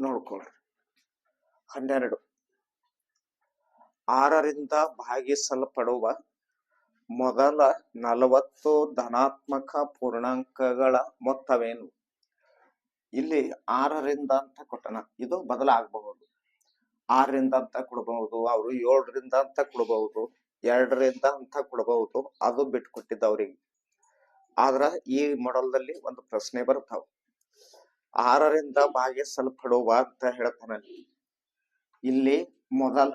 ನೋಡ್ಕೊಳ್ರಿ ಹನ್ನೆರಡು. ಆರರಿಂದ ಭಾಗಿಸಲ್ಪಡುವ ಮೊದಲ ನಲವತ್ತು ಧನಾತ್ಮಕ ಪೂರ್ಣಾಂಕಗಳ ಮೊತ್ತವೇನು? ಇಲ್ಲಿ ಆರರಿಂದ ಅಂತ ಕೊಟ್ಟನ. ಇದು ಬದಲಾಗಬಹುದು. ಆರರಿಂದ ಅಂತ ಕೊಡಬಹುದು, ಅವರು ಏಳರಿಂದ ಅಂತ ಕೊಡಬಹುದು, ಎರಡರಿಂದ ಅಂತ ಕೊಡಬಹುದು, ಅದು ಬಿಟ್ಟು ಕೊಟ್ಟಿದ್ದ ಅವ್ರಿಗೆ ಆದ್ರ ಈ ಮೊಡಲ್ದಲ್ಲಿ ಒಂದು ಪ್ರಶ್ನೆ ಬರ್ತಾವ ಆರರಿಂದ ಭಾಗಿಸಲ್ಪಡುವ ಅಂತ ಹೇಳ್ತಾನೆ. ಇಲ್ಲಿ ಮೊದಲ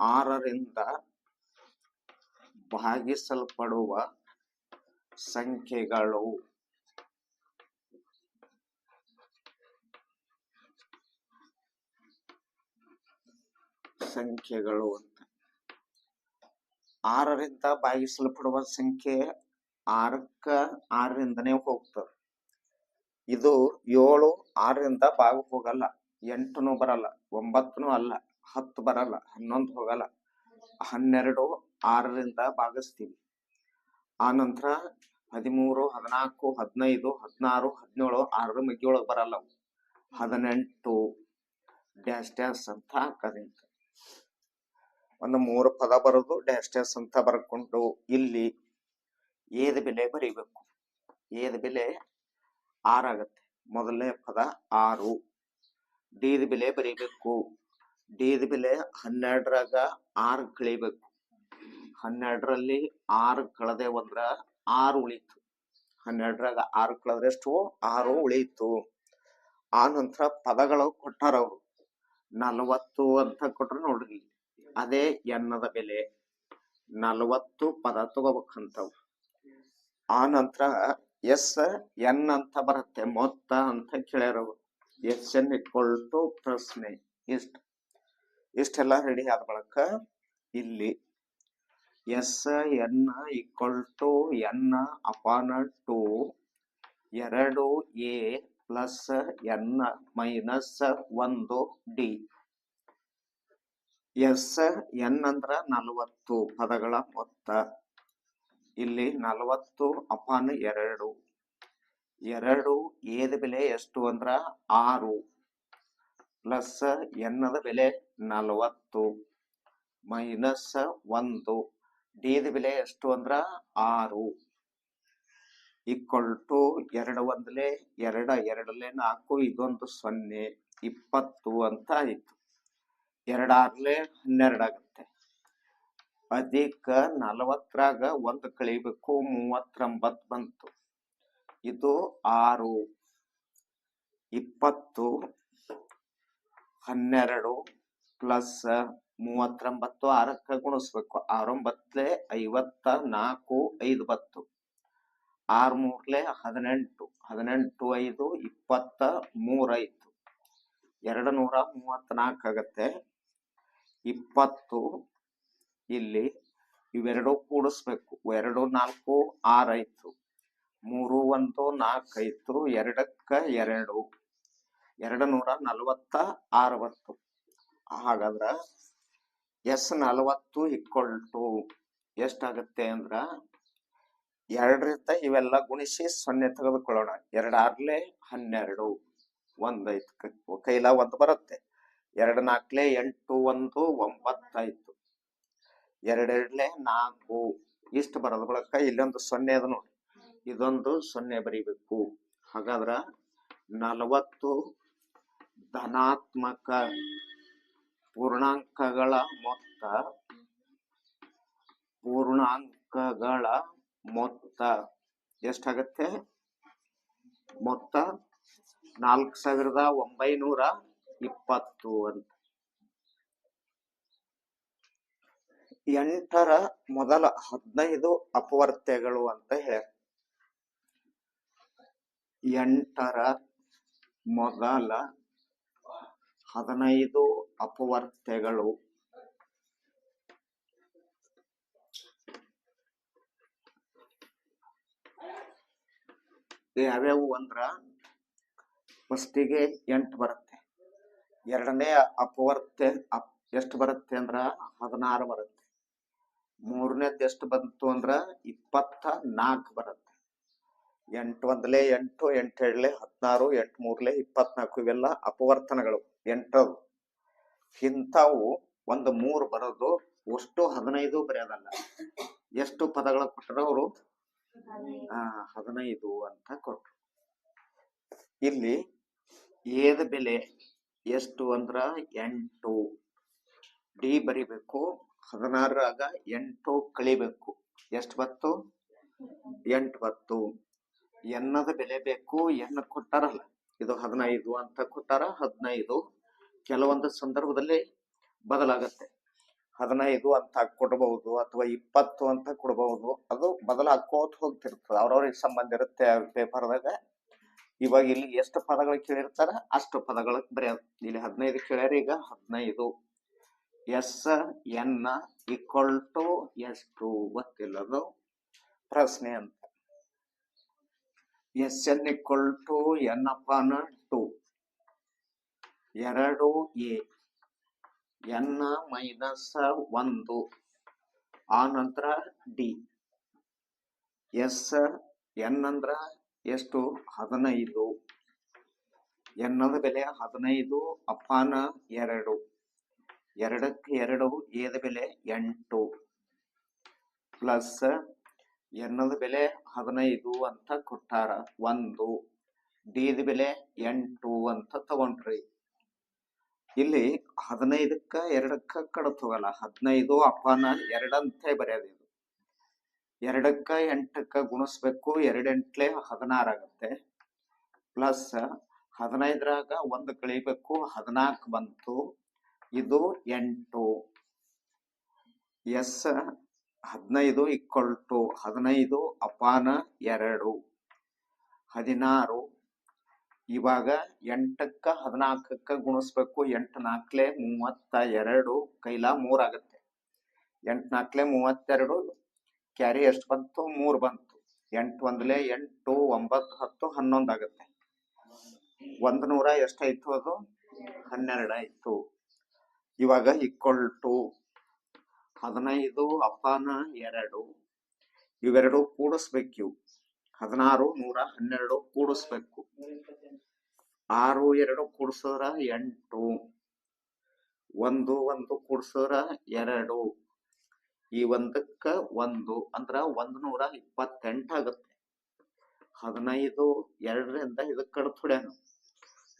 ಆರರಿಂದ ಭಾಗಿಸಲ್ಪಡುವ ಸಂಖ್ಯೆಗಳು. ಸಂಖ್ಯೆಗಳು ಅಂತ. ಆರರಿಂದ ಭಾಗಿಸಲ್ಪಡುವ ಸಂಖ್ಯೆ ಆರಕ್ಕ ಆರರಿಂದನೇ ಹೋಗ್ತದೆ. ಇದು ಏಳು ಆರರಿಂದ ಭಾಗ ಹೋಗಲ್ಲ, ಎಂಟುನು ಬರಲ್ಲ, ಒಂಬತ್ತನು ಅಲ್ಲ, ಹತ್ತು ಬರಲ್ಲ, ಹನ್ನೊಂದು ಹೋಗಲ್ಲ. ಹನ್ನೆರಡು ಆರರಿಂದ ಭಾಗಿಸ್ತೀವಿ. ಆ ನಂತರ ಹದಿಮೂರು, ಹದಿನಾಲ್ಕು, ಹದಿನೈದು, ಹದಿನಾರು, ಹದಿನೇಳು ಆರರ ಮಗ್ಗಿಯೊಳಗೆ ಬರಲ್ಲ ಅವು. ಹದಿನೆಂಟು ಡ್ಯಾಶ್ ಡ್ಯಾಶ್ ಅಂತ ಹಾಕದೆ ಒಂದು ಮೂರು ಪದ ಬರೋದು ಡ್ಯಾಶ್ ಡ್ಯಾಶ್ ಅಂತ ಬರ್ಕೊಂಡು ಇಲ್ಲಿ ಏದ ಬೆಲೆ ಬರೀಬೇಕು. ಏದ ಬೆಲೆ ಆರಾಗತ್ತೆ ಮೊದಲನೇ ಪದ ಆರು. ಡಿದ ಬೆಲೆ ಬರೀಬೇಕು. ಡಿದ ಬೆಲೆ ಹನ್ನೆರಡರಾಗ ಆರು ಕಳಿಬೇಕು. ಹನ್ನೆರಡರಲ್ಲಿ ಆರು ಕಳೆದೆ ಒಂದ್ರ ಆರು ಉಳಿತು. ಹನ್ನೆರಡರಾಗ ಆರು ಕಳೆದ್ರೆ ಎಷ್ಟು? ಆರು ಉಳಿಯಿತು ಆ ನಂತರ ಪದಗಳು ಕೊಟ್ಟಾರ ಅವರು. ನಲವತ್ತು ಅಂತ ಕೊಟ್ರೆ ನೋಡ್ರಿ. ಅದೇ ಎನ್ನದ ಬೆಲೆ. ನಲವತ್ತು ಪದ ತಗೋಬೇಕಂತವು. ಆ ನಂತರ ಎಸ್, ಎನ್ ಅಂತ ಬರುತ್ತೆ, ಮೊತ್ತ ಅಂತ ಕೇಳ್ಯಾರ ಎಸ್, ಎನ್ ಇಕ್ವಲ್ ಟು ಪ್ರಶ್ನೆ. ಇಷ್ಟ. ಇಷ್ಟೆಲ್ಲ ರೆಡಿ ಆದ ಬಳಿಕ ಇಲ್ಲಿ S, N equal to N upon two ಎರಡು ಎ ಪ್ಲಸ್ ಎನ್ ಮೈನಸ್ ಒಂದು ಡಿ. ಎಸ್, ಎನ್ ಅಂದ್ರ ನಲವತ್ತು ಪದಗಳ ಮೊತ್ತ. ಇಲ್ಲಿ ನಲವತ್ತು, ಅಪಾನ್ ಎರಡು. ಎರಡು ಏದ ಬೆಲೆ ಎಷ್ಟು ಅಂದ್ರ ಆರು. ಪ್ಲಸ್ ಎನ್ನದ ಬೆಲೆ ನಲವತ್ತು. ಮೈನಸ್ ಒಂದು. ಡಿದ ಬೆಲೆ ಎಷ್ಟು ಅಂದ್ರ ಆರು. ಈಕ್ವಲ್ ಟು ಎರಡು ಒಂದಲೆ ಎರಡ ಎರಡಲೆ ನಾಲ್ಕು, ಇದೊಂದು ಸೊನ್ನೆ. ಇಪ್ಪತ್ತು ಅಂತ ಆಯ್ತು. ಎರಡಾರ್ಲೆ ಹನ್ನೆರಡು ಆಗುತ್ತೆ. ಅಧಿಕ ನಲವತ್ತರಾಗ ಒಂದ್ ಕಳಿಬೇಕು, ಮೂವತ್ತೊಂಬತ್ತು ಬಂತು. ಇದು ಆರು, ಇಪ್ಪತ್ತು, ಹನ್ನೆರಡು ಪ್ಲಸ್ ಮೂವತ್ತೊಂಬತ್ತು ಆರಕ್ಕ ಗುಣಿಸ್ಬೇಕು. ಆರೊಂಬತ್ತಲೆ ಐವತ್ತ ನಾಲ್ಕು, ಐದು ಬತ್ತು ಆರು ಮೂರ್ಲೆ ಹದಿನೆಂಟು ಹದಿನೆಂಟು, ಐದು, ಇಪ್ಪತ್ತ ಮೂರೈತು ಎರಡು ನೂರ ಮೂವತ್ತ್ನಾಲ್ಕು ಆಗತ್ತೆ. ಇಪ್ಪತ್ತು ಇಲ್ಲಿ ಇವೆರಡು ಕೂಡಿಸ್ಬೇಕು. ಎರಡು, ನಾಲ್ಕು ಆರಾಯ್ತು ಮೂರು, ಒಂದು ನಾಲ್ಕು ಆಯ್ತು ಎರಡಕ್ಕ ಎರಡು. ಎರಡು ನೂರ ನಲವತ್ತ ಆರು ಬಂತು ಹಾಗಾದ್ರ ಎಸ್ ನಲವತ್ತು ಇಕ್ವಲ್ ಟು ಎಷ್ಟಾಗತ್ತೆ ಅಂದ್ರ ಎರಡರಿಂದ ಇವೆಲ್ಲ ಗುಣಿಸಿ ಸೊನ್ನೆ ತೆಗೆದುಕೊಳ್ಳೋಣ. ಎರಡಾರ್ಲೆ ಹನ್ನೆರಡು. ಒಂದೈತು ಕೈಲ ಒಂದು ಬರುತ್ತೆ. ಎರಡು ನಾಲ್ಕಲೆ ಎಂಟು, ಒಂದು ಒಂಬತ್ತಾಯ್ತು ಎರಡೆರಡ್ಲೆ ನಾಲ್ಕು. ಇಷ್ಟು ಬರೋದ್ ಬಳಕ, ಇಲ್ಲೊಂದು ಸೊನ್ನೆ ಅದ ನೋಡಿ ಇದೊಂದು ಸೊನ್ನೆ ಬರಿಬೇಕು. ಹಾಗಾದ್ರ ನಲವತ್ತು ಧನಾತ್ಮಕ ಪೂರ್ಣಾಂಕಗಳ ಮೊತ್ತ ಪೂರ್ಣಾಂಕಗಳ ಮೊತ್ತ. ಎಷ್ಟಾಗತ್ತೆ? ಮೊತ್ತ ನಾಲ್ಕು ಸಾವಿರದ ಒಂಬೈನೂರ ಇಪ್ಪತ್ತು ಅಂತ. ಎಂಟರ ಮೊದಲ ಹದಿನೈದು ಅಪವರ್ತ್ಯಗಳು ಅಂತ ಹೇಳ್ತಾರೆ ಎಂಟರ ಮೊದಲ ಹದಿನೈದು ಅಪವರ್ತ್ಯಗಳು ಯಾವ್ಯಾವು ಅಂದ್ರ? ಫಸ್ಟಿಗೆ ಎಂಟು ಬರುತ್ತೆ. ಎರಡನೇ ಅಪವರ್ತ್ಯ ಅಪ್, ಎಷ್ಟು ಬರುತ್ತೆ ಅಂದ್ರ? ಹದಿನಾರು ಬರುತ್ತೆ. ಮೂರನೇದ್ ಎಷ್ಟು ಬಂತು ಅಂದ್ರ ಇಪ್ಪತ್ತ ನಾಲ್ಕು ಬರುತ್ತೆ. ಎಂಟು ಒಂದಲೇ ಎಂಟು ಎಂಟು ಎರಡ್ಲೆ ಹದಿನಾರು, ಎಂಟು ಮೂರ್ಲೆ ಇಪ್ಪತ್ನಾಲ್ಕು ಇವೆಲ್ಲ ಅಪವರ್ತನಗಳು. ಎಂಟವು ಇಂಥವು ಒಂದು ಮೂರು ಬರೋದು ಅಷ್ಟು ಹದಿನೈದು ಬರೆಯೋದಲ್ಲ. ಎಷ್ಟು ಪದಗಳ ಕೊಟ್ಟರು ಅವರು? ಹದಿನೈದು ಅಂತ ಕೊಟ್ರು. ಇಲ್ಲಿ ಏದ ಬೆಲೆ ಎಷ್ಟು ಅಂದ್ರ ಎಂಟು. ಡಿ ಬರಿಬೇಕು. ಹದಿನಾರಾಗ ಎಂಟು ಕಳಿಬೇಕು. ಎಷ್ಟು ಬತ್ತು ಎಂಟು ಬತ್ತು ಎನ್ನದ ಬೆಲೆ ಬೇಕು, ಎನ್ನ ಕೊಟ್ಟಾರಲ್ಲ. ಇದು ಹದಿನೈದು ಅಂತ ಕೊಟ್ಟಾರ, ಹದಿನೈದು. ಕೆಲವೊಂದು ಸಂದರ್ಭದಲ್ಲಿ ಬದಲಾಗತ್ತೆ. ಹದಿನೈದು ಅಂತ ಕೊಡಬಹುದು ಅಥವಾ ಇಪ್ಪತ್ತು ಅಂತ ಕೊಡಬಹುದು ಅದು ಬದಲಾಕೋತ ಹೋಗ್ತಿರ್ತದೆ. ಅವ್ರವ್ರಿಗೆ ಸಂಬಂಧ ಇರುತ್ತೆ ಪೇಪರ್ದಾಗ. ಇವಾಗ ಇಲ್ಲಿ ಎಷ್ಟು ಪದಗಳು ಕೇಳಿರ್ತಾರ? ಅಷ್ಟು ಪದಗಳು ಬರೆಯೋದು. ಇಲ್ಲಿ ಹದಿನೈದು ಕೇಳ್ಯಾರ ಈಗ ಹದಿನೈದು. ಎಸ್, ಎನ್ ಈಕ್ವಲ್ ಟು ಎಷ್ಟು ಗೊತ್ತಿಲ್ಲದು? ಪ್ರಶ್ನೆ ಅಂತ. S, N equal to N upon two. ಎರಡು ಎ. ಎನ್ ಮೈನಸ್ ಒಂದು. ಆ ನಂತರ ಡಿ. ಎಸ್, ಎನ್ ಅಂದ್ರ ಎಷ್ಟು? ಹದಿನೈದು. ಎನ್ನದ ಬೆಲೆ ಹದಿನೈದು, ಅಪಾನ ಎರಡು. ಎರಡಕ್ಕೆ ಎರಡು ಎದ ಬೆಲೆ ಎಂಟು. ಪ್ಲಸ್ ಎನ್ನದ ಬೆಲೆ ಹದಿನೈದು ಅಂತ ಕೊಟ್ಟಾರ ಒಂದು. ಡಿದ ಬೆಲೆ ಎಂಟು ಅಂತ ತಗೊಂಡ್ರಿ. ಇಲ್ಲಿ ಹದಿನೈದಕ್ಕ ಎರಡಕ್ಕ ಕಡತ್ ಹೋಗಲ್ಲ ಹದಿನೈದು ಅಪಾನ ಎರಡಂತೆ ಬರೆಯೋದು ಇದು. ಎರಡಕ್ಕ ಎಂಟಕ್ಕ ಗುಣಿಸ್ಬೇಕು, ಎರಡೆಂಟ್ಲೆ ಹದಿನಾರು ಆಗತ್ತೆ. ಪ್ಲಸ್ ಹದಿನೈದರಾಗ ಒಂದು ಕಳಿಬೇಕು, ಹದಿನಾಲ್ಕು ಬಂತು. ಇದು ಎಂಟು. ಎಸ್ ಹದಿನೈದು ಇಕ್ವಲ್ ಟು ಹದಿನೈದು ಅಪಾನ ಎರಡು. ಹದಿನಾರು. ಇವಾಗ ಎಂಟಕ್ಕ ಹದಿನಾಲ್ಕಕ್ಕ ಗುಣಿಸ್ಬೇಕು. ಎಂಟು ನಾಲ್ಕಲೆ ಮೂವತ್ತ ಎರಡು, ಕೈಲ ಮೂರ್ ಆಗತ್ತೆ. ಎಂಟು ನಾಲ್ಕಲೆ ಮೂವತ್ತೆರಡು, ಕ್ಯಾರಿ ಎಷ್ಟು ಬಂತು? ಮೂರು ಬಂತು. ಎಂಟು ಒಂದ್ಲೆ ಎಂಟು, ಒಂಬತ್ತು, ಹತ್ತು, ಹನ್ನೊಂದು ಆಗುತ್ತೆ. ಒಂದ್ ನೂರ ಎಷ್ಟಾಯ್ತು ಅದು? ಹನ್ನೆರಡು ಆಯ್ತು. ಇವಾಗ ಈಕ್ವಲ್ ಟು ಹದಿನೈದು ಅಪಾನ ಎರಡು, ಇವೆರಡು ಕೂಡಿಸ್ಬೇಕು ಹದಿನಾರು, ನೂರ ಹನ್ನೆರಡು ಕೂಡಿಸ್ಬೇಕು. ಆರು, ಎರಡು ಕೂಡಿಸಿದ್ರ ಎಂಟು, ಒಂದು ಒಂದು ಕೂಡಿಸಿದ್ರ ಎರಡು, ಈ ಒಂದಕ್ಕ ಒಂದು, ಅಂದ್ರ ಒಂದ್ ನೂರ ಇಪ್ಪತ್ತೆಂಟು ಆಗುತ್ತೆ. ಹದಿನೈದು, ಎರಡರಿಂದ ಇದಕ್ಕೆ ಕಡ್ದು ಹೊಡ್ಯಾನು.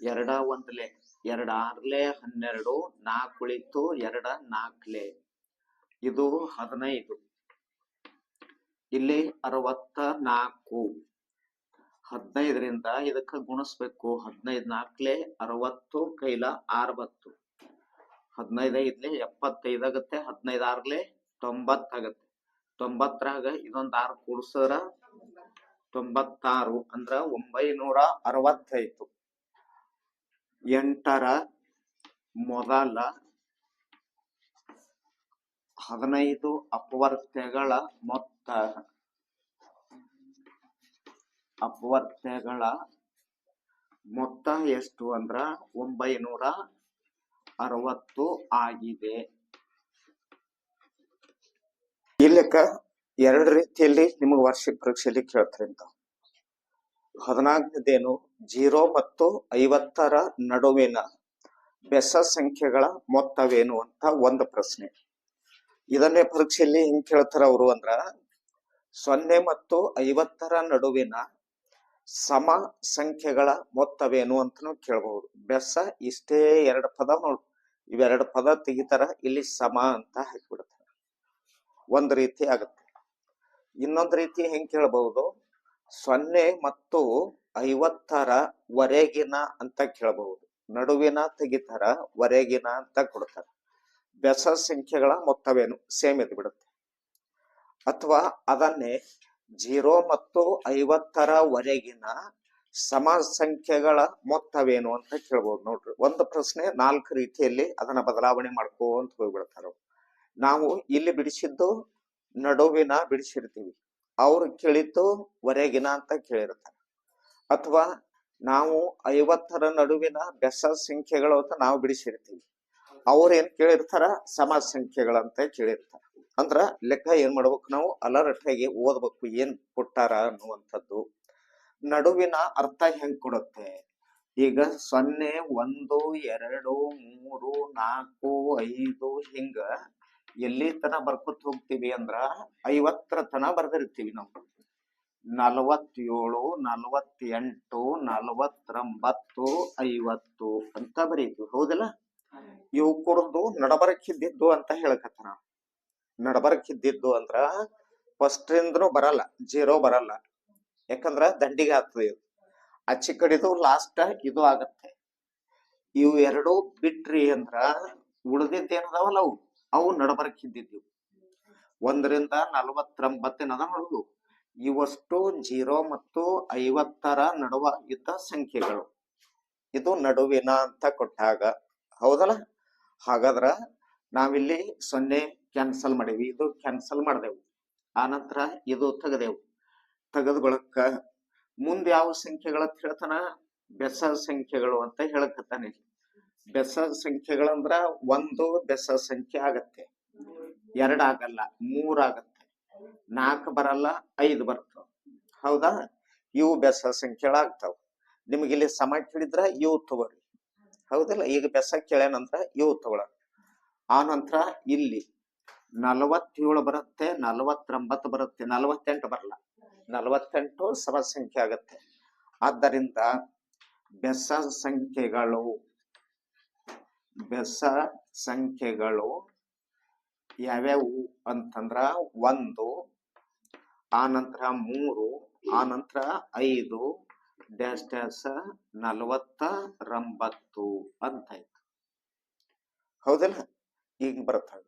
ಎರಡ ಒಂದ್ಲೆ. ಎರಡ್ ಆರ್ಲೆ ಹನ್ನೆರಡು ನಾಲ್ಕು ಉಳಿತು ಎರಡ ನಾಲ್ಕಲೆ ಇದು ಹದಿನೈದು. ಇಲ್ಲಿ ಅರವತ್ತ ನಾಲ್ಕು. ಹದಿನೈದರಿಂದ ಇದಕ್ಕೆ ಗುಣಿಸ್ಬೇಕು. ಹದಿನೈದು ನಾಲ್ಕಲೆ ಅರವತ್ತು, ಕೈಲ ಅರವತ್ತು ಹದಿನೈದೈದ್ಲೆ ಎಪ್ಪತ್ತೈದಾಗತ್ತೆ ಹದಿನೈದು ಆರ್ಲೆ ತೊಂಬತ್ ಆಗತ್ತೆ ತೊಂಬತ್ತರಾಗ ಇದೊಂದು ಆರು ಕೂಡಿಸಿದ್ರ ತೊಂಬತ್ತಾರು ಅಂದ್ರ ಒಂಬೈನೂರ ಅರವತ್ತೈದು. ಎಂಟರ ಮೊದಲ ಹದಿನೈದು ಅಪವರ್ತ್ಯಗಳ ಮೊತ್ತ. ಅಪವರ್ತ್ಯಗಳ ಮೊತ್ತ ಎಷ್ಟು ಅಂದ್ರ ಒಂಬೈನೂರ ಅರವತ್ತು ಆಗಿದೆ. ಇಲ್ಲಕ್ಕ ಎರಡು ರೀತಿಯಲ್ಲಿ ನಿಮಗೆ ವಾರ್ಷಿಕ ಪರೀಕ್ಷೆಯಲ್ಲಿ ಕೇಳ್ತಾರೆ ಅಂತ. ಹದಿನಾಲ್ಕನೇದೇನು ಜೀರೋ ಮತ್ತು ಐವತ್ತರ ನಡುವಿನ ಬೆಸ ಸಂಖ್ಯೆಗಳ ಮೊತ್ತವೇನು ಅಂತ ಒಂದು ಪ್ರಶ್ನೆ. ಇದನ್ನೇ ಪರೀಕ್ಷೆಯಲ್ಲಿ ಹೆಂಗ್ ಕೇಳ್ತಾರ ಅವರು ಅಂದ್ರ, ಸೊನ್ನೆ ಮತ್ತು ಐವತ್ತರ ನಡುವಿನ ಸಮ ಸಂಖ್ಯೆಗಳ ಮೊತ್ತವೇನು ಅಂತನೂ ಕೇಳಬಹುದು ಬೆಸ ಇಷ್ಟೇ ಎರಡು ಪದ ನೋಡ್, ಇವೆರಡು ಪದ ತೆಗಿತಾರ ಇಲ್ಲಿ ಸಮ ಅಂತ ಹಾಕಿಬಿಡ್ತಾರ. ಒಂದು ರೀತಿ ಆಗುತ್ತೆ. ಇನ್ನೊಂದು ರೀತಿ ಹೆಂಗ್ ಕೇಳಬಹುದು ಸೊನ್ನೆ ಮತ್ತು ಐವತ್ತರ ವರೆಗಿನ ಅಂತ ಕೇಳಬಹುದು. ನಡುವಿನ ತೆಗಿತಾರ, ವರೆಗಿನ ಅಂತ ಕೊಡ್ತಾರೆ. ಬೆಸ ಸಂಖ್ಯೆಗಳ ಮೊತ್ತವೇನು? ಸೇಮ್ ಇದ್ ಬಿಡುತ್ತೆ. ಅಥವಾ ಅದನ್ನೇ ಜೀರೋ ಮತ್ತು ಐವತ್ತರ ವರೆಗಿನ ಸಮ ಸಂಖ್ಯೆಗಳ ಮೊತ್ತವೇನು ಅಂತ ಕೇಳ್ಬೋದು ನೋಡ್ರಿ. ಒಂದು ಪ್ರಶ್ನೆ ನಾಲ್ಕು ರೀತಿಯಲ್ಲಿ ಅದನ್ನ ಬದಲಾವಣೆ ಮಾಡ್ಕೋ ಅಂತ ಹೋಗ್ಬಿಡ್ತಾರ. ನಾವು ಇಲ್ಲಿ ಬಿಡಿಸಿದ್ದು ನಡುವಿನ ಬಿಡಿಸಿರ್ತೀವಿ. ಅವ್ರು ಕೇಳಿದ್ದು ವರೆಗಿನ ಅಂತ ಕೇಳಿರ್ತಾರೆ. ಅಥವಾ ನಾವು ಐವತ್ತರ ನಡುವಿನ ಬೆಸ ಸಂಖ್ಯೆಗಳು ಅಂತ ನಾವು ಬಿಡಿಸಿರ್ತೀವಿ. ಅವ್ರ ಏನ್ ಕೇಳಿರ್ತಾರ? ಸಮ ಸಂಖ್ಯೆಗಳಂತ ಕೇಳಿರ್ತಾರ. ಅಂದ್ರ ಲೆಕ್ಕ ಏನ್ ಮಾಡ್ಬೇಕು ನಾವು? ಅಲರ್ಟ್ ಆಗಿ ಓದ್ಬೇಕು ಏನ್ ಕೊಟ್ಟಾರ ಅನ್ನುವಂಥದ್ದು. ನಡುವಿನ ಅರ್ಥ ಹೆಂಗ್ ಕೊಡುತ್ತೆ? ಈಗ ಸೊನ್ನೆ, ಒಂದು, ಎರಡು, ಮೂರು, ನಾಲ್ಕು, ಐದು, ಹಿಂಗ ಎಲ್ಲಿ ತನ ಬರ್ಕೊತ್ ಹೋಗ್ತೀವಿ ಅಂದ್ರ ಐವತ್ತರ ತನ ಬರ್ದಿರ್ತೀವಿ ನಾವು. ನಲವತ್ತೇಳು, ನಲವತ್ತೆಂಟು, ನಲವತ್ತೊಂಬತ್ತು, ಐವತ್ತು ಅಂತ ಬರೀತೀವಿ. ಹೌದಲ್ಲ? ಇವು ಕುರ್ದು ನಡಬರಕ್ಕಿದ್ದಿದ್ದು ಅಂತ ಹೇಳಕತ್ತಾನ ನಡಬರಕ್ಕಿದ್ದಿದ್ದು ಅಂದ್ರ ಫಸ್ಟ್ ಇಂದನು ಬರಲ್ಲ ಜೀರೋ ಬರಲ್ಲ. ಯಾಕಂದ್ರ ದಂಡಿಗೆ ಆಗ್ತದೆ ಇದು. ಅಚ್ಚಿ ಕಡಿದು ಲಾಸ್ಟ್ ಇದು ಆಗತ್ತೆ. ಇವು ಎರಡು ಬಿಟ್ರಿ ಅಂದ್ರ ಉಳ್ದಿದ್ದ ಏನದಾವಲ್ಲ ಅವು ನಡಬರಕ್ ನಡಬರಕ್ಕಿದ್ದಿದ್ದು ಒಂದರಿಂದ ನಲವತ್ತೊಂಬತ್ತಿನದ ನೋಡುದು ಇವಷ್ಟು ಜೀರೋ ಮತ್ತು ಐವತ್ತರ ನಡುವ ಇದ್ದ ಸಂಖ್ಯೆಗಳು. ಇದು ನಡುವಿನ ಅಂತ ಕೊಟ್ಟಾಗ, ಹೌದಲ್ಲ? ಹಾಗಾದ್ರ ನಾವಿಲ್ಲಿ ಸೊನ್ನೆ ಕ್ಯಾನ್ಸಲ್ ಮಾಡೀವಿ. ಇದು ಕ್ಯಾನ್ಸಲ್ ಮಾಡಿದೆವು. ಆನಂತರ ಇದು ತೆಗೆದೆವು. ತೆಗೆದ ಮುಂದ್ ಮುಂದೆ ಯಾವ ಸಂಖ್ಯೆಗಳ ಹೇಳ್ತಾನ? ಬೆಸ ಸಂಖ್ಯೆಗಳು ಅಂತ ಹೇಳಕತ್ತಾನೆ ಬೆಸ ಸಂಖ್ಯೆಗಳಂದ್ರ ಒಂದು ಬೆಸ ಸಂಖ್ಯೆ ಆಗತ್ತೆ. ಎರಡಾಗಲ್ಲ ಆಗಲ್ಲ, ಮೂರ್ ಆಗತ್ತೆ. ನಾಲ್ಕು ಬರಲ್ಲ, ಐದು ಬರ್ತಾವ. ಹೌದಾ? ಇವು ಬೆಸ ಸಂಖ್ಯೆಗಳಾಗ್ತಾವ ನಿಮ್ಗೆ ಇಲ್ಲಿ ಸಮ ಕೇಳಿದ್ರ ಇವು ತಗೋರಿ. ಹೌದಲ್ಲ? ಈಗ ಬೆಸ ಕೇಳ್ಯಾನಂದ್ರ ಇವು ತಗೊಳ ಆ ನಂತರ ಇಲ್ಲಿ ನಲವತ್ತೇಳು ಬರುತ್ತೆ, ನಲವತ್ತೊಂಬತ್ತು ಬರುತ್ತೆ, ನಲವತ್ತೆಂಟು ಬರಲ್ಲ. ನಲವತ್ತೆಂಟು ಸಮ ಸಂಖ್ಯೆ ಆಗತ್ತೆ. ಆದ್ದರಿಂದ ಬೆಸ ಸಂಖ್ಯೆಗಳು ಬೆಸ ಸಂಖ್ಯೆಗಳು ಯಾವ್ಯಾವು ಅಂತಂದ್ರ ಒಂದು, ಆನಂತರ ಮೂರು, ಆನಂತರ ಐದು, ಡ್ಯಾಶ್ ಡ್ಯಾಶ್ ನಲವತ್ತೊಂಬತ್ತು ಅಂತ ಆಯ್ತು ಹೌದಲ್ಲ? ಈಗ ಬರ್ತಾವೆ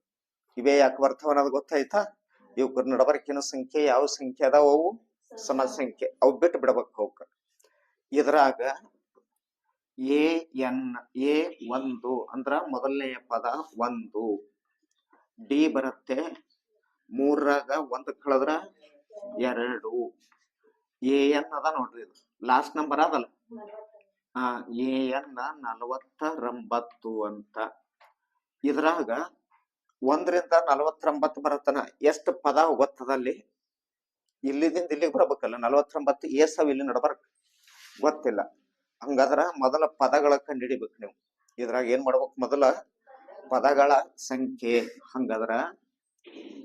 ಇವೇ ಯಾಕೆ ಬರ್ತಾವ ಅನ್ನೋದು ಗೊತ್ತಾಯ್ತಾ? ಇವ್ರ ನಡಬರ್ಕಿನ ಸಂಖ್ಯೆ ಯಾವ ಸಂಖ್ಯೆ ಅದಾವ ಅವು? ಸಮ ಸಂಖ್ಯೆ. ಅವು ಬಿಟ್ಟು ಬಿಡ್ಬೇಕು ಅವಕ್ಕ ಇದ್ರಾಗ ಎ ಎನ್ ಎ ಒಂದು ಅಂದ್ರ ಮೊದಲನೆಯ ಪದ ಒಂದು. ಡಿ ಬರುತ್ತೆ ಮೂರಾಗ ಒಂದ್ ಕಳೆದ್ರ ಎರಡು. ಎ ಎನ್ ಅದ ನೋಡ್ರಿ ಇದು. ಲಾಸ್ಟ್ ನಂಬರ್ ಅದಲ್ಲ. ಆ ಎ ಎನ್ ನಲವತ್ತೊಂಬತ್ತು ಅಂತ. ಇದ್ರಾಗ ಒಂದರಿಂದ ನಲವತ್ತೊಂಬತ್ತು ಬರತ್ತನ ಎಷ್ಟು ಪದ ಗೊತ್ತದಲ್ಲಿ? ಇಲ್ಲಿದಿಂದ ಇಲ್ಲಿಗೆ ಬರ್ಬೇಕಲ್ಲ. ನಲವತ್ತೊಂಬತ್ತು ಏಸವ್ ಇಲ್ಲಿ ನಡಬರ್ಕ್. ಗೊತ್ತಿಲ್ಲ. ಹಂಗಾದ್ರ ಮೊದಲ ಪದಗಳ ಕಂಡಿಡಿಬೇಕು ನೀವು. ಇದ್ರಾಗ ಏನ್ ಮಾಡ್ಬೇಕು? ಮೊದಲ ಪದಗಳ ಸಂಖ್ಯೆ. ಹಂಗಾದ್ರ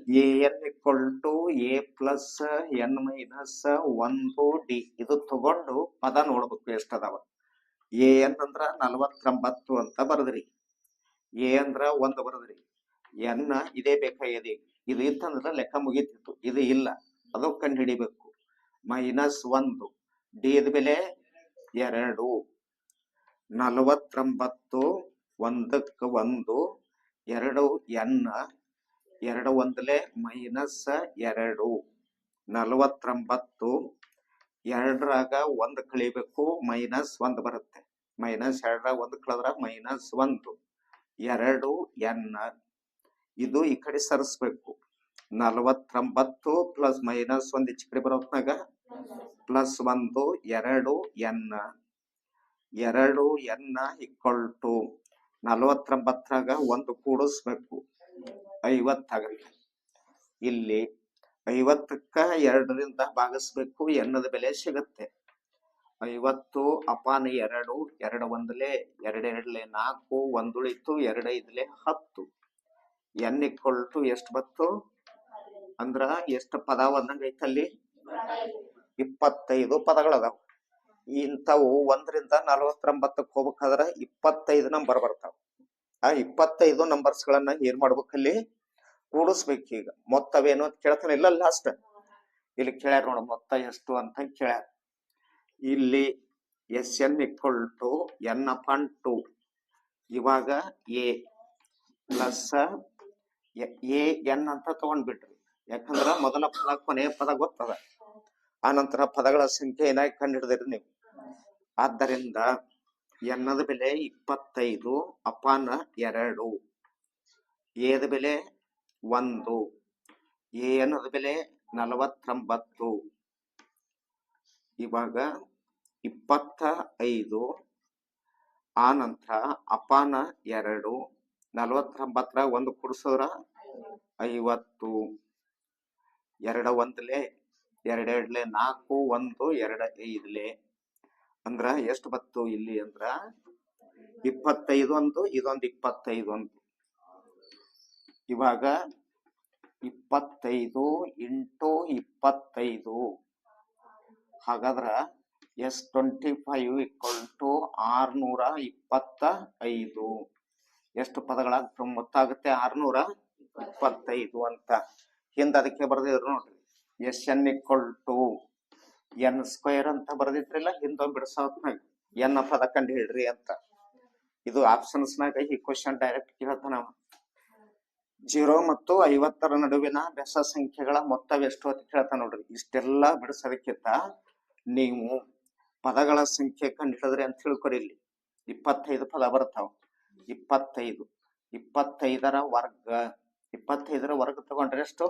A N equal to A plus N minus ಒಂದು ಡಿ. ಇದು ತಗೊಂಡು ಪದ ನೋಡ್ಬೇಕು ಎಷ್ಟದಾವ ಎ ಎನ್ ಅಂದ್ರ ನಲವತ್ತೊಂಬತ್ತು ಅಂತ ಬರದ್ರಿ. ಎ ಅಂದ್ರ ಒಂದು ಬರದ್ರಿ. ಎನ್ ಇದೇ ಬೇಕಾಗಿದೆ ಇದು ಇತ್ತಂದ್ರ ಲೆಕ್ಕ ಮುಗೀತಿತ್ತು. ಇದು ಇಲ್ಲ. ಅದು ಕಂಡು ಹಿಡಿಬೇಕು ಮೈನಸ್ ಒಂದು. ಡಿ ದ ಬೆಲೆ ಎರಡು ನಲವತ್ತೊಂಬತ್ತು, ಒಂದಕ್ಕ ಒಂದು, ಎರಡು ಎನ್, ಎರಡು ಒಂದಲೇ ಮೈನಸ್ ಎರಡು, ನಲವತ್ತೊಂಬತ್ತು, ಎರಡರಾಗ ಒಂದು ಕಳಿಬೇಕು, ಮೈನಸ್ ಒಂದು ಬರುತ್ತೆ. ಮೈನಸ್ ಎರಡರಾಗ ಒಂದು ಕಳೆದ್ರ ಮೈನಸ್ ಒಂದು. ಎರಡು ಎನ್, ಇದು ಈ ಕಡೆ ಸರಿಸ್ಬೇಕು. ನಲವತ್ತೊಂಬತ್ತು ಪ್ಲಸ್ ಮೈನಸ್ ಒಂದು ಕಡೆ ಬರೋತ್ನಾಗ ಪ್ಲಸ್ ಒಂದು, ಎರಡು, ಎನ್. ಎರಡು, ಎನ್ ಇಕ್ವಲ್ ಟು ನಲವತ್ತೊಂಬತ್ತರಾಗ ಒಂದು ಕೂಡಿಸ್ಬೇಕು. ಐವತ್ತಾಗತ್ತೆ ಇಲ್ಲಿ ಐವತ್ತಕ್ಕ ಎರಡರಿಂದ ಭಾಗಿಸ್ಬೇಕು, ಎನ್ನದ ಬೆಲೆ ಸಿಗತ್ತೆ. ಐವತ್ತು, ಅಪಾನ ಎರಡು ಎರಡು ಒಂದಲೆ, ಎರಡೆರಡ್ಲೆ ನಾಲ್ಕು, ಒಂದುಳಿತು, ಎರಡೈದಲೆ ಹತ್ತು. ಎನ್ ಇಕ್ವಲ್ ಟು ಎಷ್ಟು ಬತ್ತು ಅಂದ್ರ ಎಷ್ಟು ಪದ ಒಂದಂಗ ಐತಲ್ಲಿ? ಇಪ್ಪತ್ತೈದು ಪದಗಳದಾವ ಇಂಥವು ಒಂದರಿಂದ ನಲವತ್ತೊಂಬತ್ತಕ್ಕೆ ಹೋಗ್ಬೇಕಾದ್ರೆ ಇಪ್ಪತ್ತೈದು ನಂಬರ್ ಬರ್ತಾವ. ಆ ಇಪ್ಪತ್ತೈದು ನಂಬರ್ಸ್ ಗಳನ್ನ ಏನ್ ಮಾಡ್ಬೇಕಲ್ಲಿ ಕೂಡಿಸ್ಬೇಕು ಈಗ. ಮೊತ್ತವೇನು ಅಂತ ಕೇಳ್ತಾನೆ ಇಲ್ಲ ಲಾಸ್ಟ್ ಇಲ್ಲಿ ಕೇಳ್ಯಾರ ನೋಡ, ಮೊತ್ತ ಎಷ್ಟು ಅಂತ ಕೇಳ್ಯಾರ. ಇಲ್ಲಿ S N equal to N upon two ಇವಾಗ ಎ ಪ್ಲಸ್ ಎ, ಎನ್ ಅಂತ ತಗೊಂಡ್ಬಿಟ್ರಿ. ಯಾಕಂದ್ರ ಮೊದಲ ಪದ, ಕೊನೆಯ ಪದ ಗೊತ್ತದ. ಆ ನಂತರ ಪದಗಳ ಸಂಖ್ಯೆ ಏನಾಗಿ ಕಂಡಿಡಿದಿರಿ ನೀವು? ಆದ್ದರಿಂದ ಎನ್ನದ ಬೆಲೆ ಇಪ್ಪತ್ತೈದು, ಅಪಾನ ಎರಡು. ಏದ ಬೆಲೆ ಒಂದು. ಏನದ ಬೆಲೆ ನಲವತ್ತೊಂಬತ್ತು. ಇವಾಗ ಇಪ್ಪತ್ತ ಐದು ಆನಂತರ ನಂತರ ಅಪಾನ ಎರಡು. ನಲವತ್ತೊಂಬತ್ತರ ಒಂದು ಕುಡಿಸಿದ್ರ? ಐವತ್ತು. ಎರಡ ಒಂದ್ಲೆ ಎರಡೆರಡ್ಲೆ ನಾಲ್ಕು, ಒಂದು, ಎರಡ, ಐದ್ಲೆ. ಅಂದ್ರ ಎಷ್ಟು ಬತ್ತು ಇಲ್ಲಿ ಅಂದ್ರ? ಇಪ್ಪತ್ತೈದು ಒಂದು ಇದೊಂದು ಇಪ್ಪತ್ತೈದು ಒಂದು ಇವಾಗ ಇಪ್ಪತ್ತೈದು ಇಂಟು ಇಪ್ಪತ್ತೈದು. ಹಾಗಾದ್ರ S twenty five equal to ಆರ್ನೂರ ಇಪ್ಪತ್ತ ಐದು ಎಷ್ಟು ಪದಗಳಾಗ್ತವೆ ಗೊತ್ತಾಗುತ್ತೆ ಆರ್ನೂರ ಇಪ್ಪತ್ತೈದು ಅಂತ. ಹಿಂದ ಅದಕ್ಕೆ ಬರ್ದಿದ್ರು ನೋಡ್ರಿ. S N equal to N square ಅಂತ ಬರ್ದಿತ್ರಿಲ್ಲ ಹಿಂದೊಂದು ಬಿಡಿಸೋತ್ನಾಗ ಎನ್ ಪದ ಕಂಡು ಹೇಳ್ರಿ ಅಂತ. ಇದು ಆಪ್ಷನ್ಸ್ನಾಗ ಈ ಕ್ವಶನ್ ಡೈರೆಕ್ಟ್ ಕೇಳ್ತಾನ ಜೀರೋ ಮತ್ತು ಐವತ್ತರ ನಡುವಿನ ಬೆಸ ಸಂಖ್ಯೆಗಳ ಮೊತ್ತವೆಷ್ಟು ಅಂತ ಕೇಳ್ತಾನ ನೋಡ್ರಿ. ಇಷ್ಟೆಲ್ಲ ಬಿಡಿಸೋದಕ್ಕಿಂತ ನೀವು ಪದಗಳ ಸಂಖ್ಯೆ ಕಂಡು ಹಿಡಿದ್ರಿ ಅಂತ ತಿಳ್ಕೊರಿ ಇಲ್ಲಿ. ಇಪ್ಪತ್ತೈದು ಪದ ಬರ್ತಾವ ಇಪ್ಪತ್ತೈದು. ಇಪ್ಪತ್ತೈದರ ವರ್ಗ. ಇಪ್ಪತ್ತೈದರ ವರ್ಗ ತಗೊಂಡ್ರೆ ಎಷ್ಟು?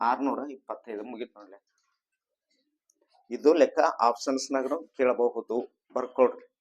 ಆರ್ನೂರ ಇಪ್ಪತ್ತೈದು ಮುಗಿತು ನೋಡ್ಲಿ. ಇದು ಲೆಕ್ಕ ಆಪ್ಷನ್ಸ್ನಾಗ ಕೇಳಬಹುದು. ಬರ್ಕೊಳ್ರಿ